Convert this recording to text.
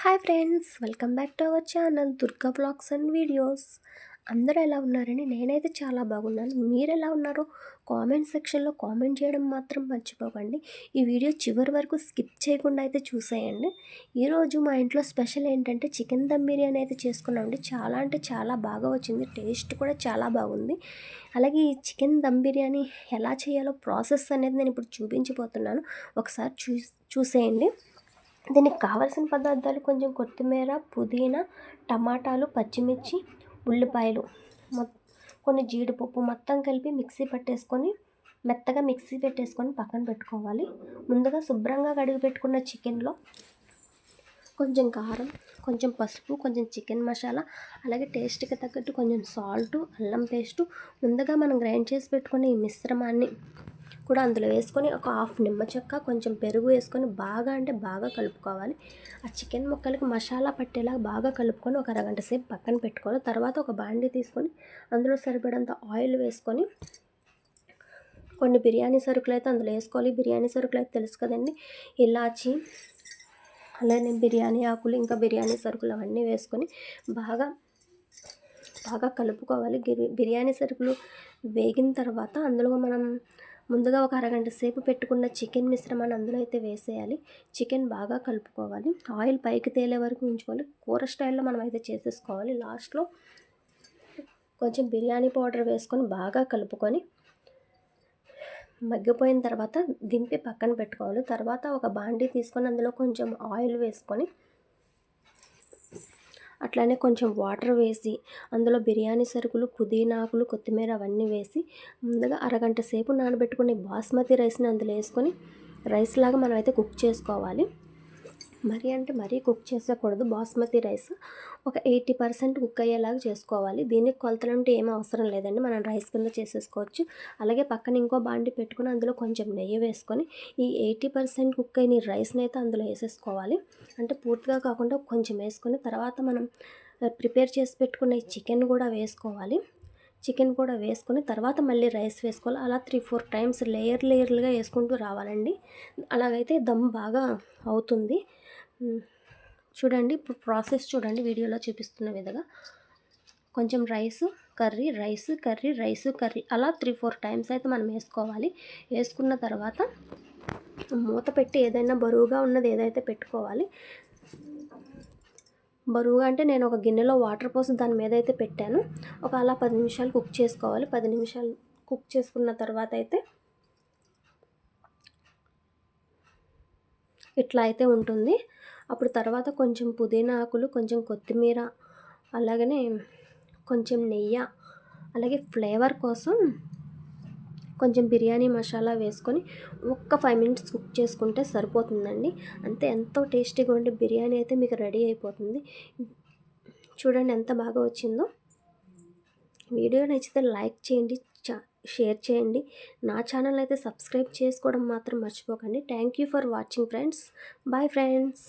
Hi friends welcome back to our channel Durga blogs and videos అందరూ ఎలా ఉన్నారని నేనైతే చాలా బాగున్నాను. మీరు ఎలా ఉన్నారో కామెంట్ సెక్షన్లో కామెంట్ చేయడం మాత్రం మర్చిపోకండి. ఈ వీడియో చివరి వరకు స్కిప్ చేయకుండా అయితే చూసేయండి. ఈరోజు మా ఇంట్లో స్పెషల్ ఏంటంటే చికెన్ దమ్ బిర్యానీ అయితే చేసుకున్నామండి చాలా అంటే చాలా బాగా వచ్చింది. టేస్ట్ కూడా చాలా బాగుంది. అలాగే ఈ చికెన్ దమ్ బిర్యానీ ఎలా చేయాలో ప్రాసెస్ అనేది నేను ఇప్పుడు చూపించిపోతున్నాను ఒకసారి చూ చూసేయండి. దీనికి కావలసిన పదార్థాలు కొంచెం కొత్తిమీర పుదీనా టమాటాలు పచ్చిమిర్చి ఉల్లిపాయలు. కొన్ని జీడిపప్పు మొత్తం కలిపి మిక్సీ పట్టేసుకొని మెత్తగా మిక్సీ పెట్టేసుకొని పక్కన పెట్టుకోవాలి. ముందుగా శుభ్రంగా కడిగి పెట్టుకున్న చికెన్లో కొంచెం కారం కొంచెం పసుపు కొంచెం చికెన్ మసాలా అలాగే టేస్ట్కి తగ్గట్టు కొంచెం సాల్టు అల్లం పేస్టు. ముందుగా మనం గ్రైండ్ చేసి పెట్టుకున్న ఈ మిశ్రమాన్ని కూడా అందులో వేసుకొని ఒక హాఫ్ నిమ్మ చెక్క కొంచెం పెరుగు వేసుకొని బాగా అంటే బాగా కలుపుకోవాలి. ఆ చికెన్ ముక్కలకి మసాలా పట్టేలా బాగా కలుపుకొని ఒక అరగంట సేపు పక్కన పెట్టుకోవాలి. తర్వాత ఒక బాండీ తీసుకొని అందులో సరిపడంత ఆయిల్ వేసుకొని కొన్ని బిర్యానీ సరుకులు అయితే అందులో వేసుకోవాలి. బిర్యానీ సరుకులు అయితే తెలుసు కదండి. ఇలాచి అలానే బిర్యానీ ఆకులు ఇంకా బిర్యానీ సరుకులు అవన్నీ వేసుకొని బాగా బాగా కలుపుకోవాలి. బిర్యానీ సరుకులు వేగిన తర్వాత అందులో మనం ముందుగా ఒక అరగంట సేపు పెట్టుకున్న చికెన్ మిశ్రమాన్ని అందులో అయితే వేసేయాలి. చికెన్ బాగా కలుపుకోవాలి. ఆయిల్ పైకి తేలే వరకు ఉంచుకోవాలి. కూర స్టైల్లో మనం అయితే చేసేసుకోవాలి. లాస్ట్లో కొంచెం బిర్యానీ పౌడర్ వేసుకొని బాగా కలుపుకొని మగ్గిపోయిన తర్వాత దింపి పక్కన పెట్టుకోవాలి. తర్వాత ఒక బాండీ తీసుకొని అందులో కొంచెం ఆయిల్ వేసుకొని అట్లానే కొంచెం వాటర్ వేసి అందులో బిర్యానీ సరుకులు పుదీనాకులు కొత్తిమీర అవన్నీ వేసి ముందుగా అరగంట సేపు నానబెట్టుకునే బాస్మతి రైస్ని అందులో వేసుకొని రైస్ లాగా మనం అయితే కుక్ చేసుకోవాలి. మరీ అంటే మరీ కుక్ చేసేకూడదు. బాస్మతి రైస్ ఒక ఎయిటీ పర్సెంట్ కుక్ అయ్యేలాగా చేసుకోవాలి. దీనికి కొలతలు అంటే ఏం అవసరం లేదండి. మనం రైస్ కింద చేసేసుకోవచ్చు. అలాగే పక్కన ఇంకో బాండి పెట్టుకుని అందులో కొంచెం నెయ్యి వేసుకొని ఈ ఎయిటీ పర్సెంట్ కుక్ అయిన రైస్ని అయితే అందులో వేసేసుకోవాలి. అంటే పూర్తిగా కాకుండా కొంచెం వేసుకొని తర్వాత మనం ప్రిపేర్ చేసి పెట్టుకున్న ఈ చికెన్ కూడా వేసుకోవాలి. చికెన్ కూడా వేసుకొని తర్వాత మళ్ళీ రైస్ వేసుకోవాలి. అలా త్రీ ఫోర్ టైమ్స్ లేయర్ లేయర్లుగా వేసుకుంటూ రావాలండి. అలాగైతే దమ్ బాగా అవుతుంది. చూడండి ఇప్పుడు ప్రాసెస్ చూడండి వీడియోలో చూపిస్తున్న విధంగా. కొంచెం rice curry rice curry rice curry. అలా త్రీ ఫోర్ టైమ్స్ అయితే మనం వేసుకోవాలి. వేసుకున్న తర్వాత మూత పెట్టి ఏదైనా బరువుగా ఉన్నది ఏదైతే పెట్టుకోవాలి బరువుగా అంటే నేను ఒక గిన్నెలో వాటర్ పోసి దాని మీద అయితే పెట్టాను. ఒక అలా పది నిమిషాలు కుక్ చేసుకోవాలి. పది నిమిషాలు కుక్ చేసుకున్న తర్వాత అయితే ఇట్లా అయితే ఉంటుంది. అప్పుడు తర్వాత కొంచెం పుదీనా ఆకులు కొంచెం కొత్తిమీర అలాగనే కొంచెం నెయ్యి అలాగే ఫ్లేవర్ కోసం కొంచెం బిర్యానీ మసాలా వేసుకొని ఒక్క ఫైవ్ మినిట్స్ కుక్ చేసుకుంటే సరిపోతుందండి. అంతే ఎంతో టేస్టీగా ఉండే బిర్యానీ అయితే మీకు రెడీ అయిపోతుంది. చూడండి ఎంత బాగా వచ్చిందో. వీడియో నచ్చితే లైక్ చేయండి షేర్ చేయండి. నా ఛానల్ అయితే సబ్స్క్రైబ్ చేసుకోవడం మాత్రం మర్చిపోకండి. Thank you for watching friends. Bye friends.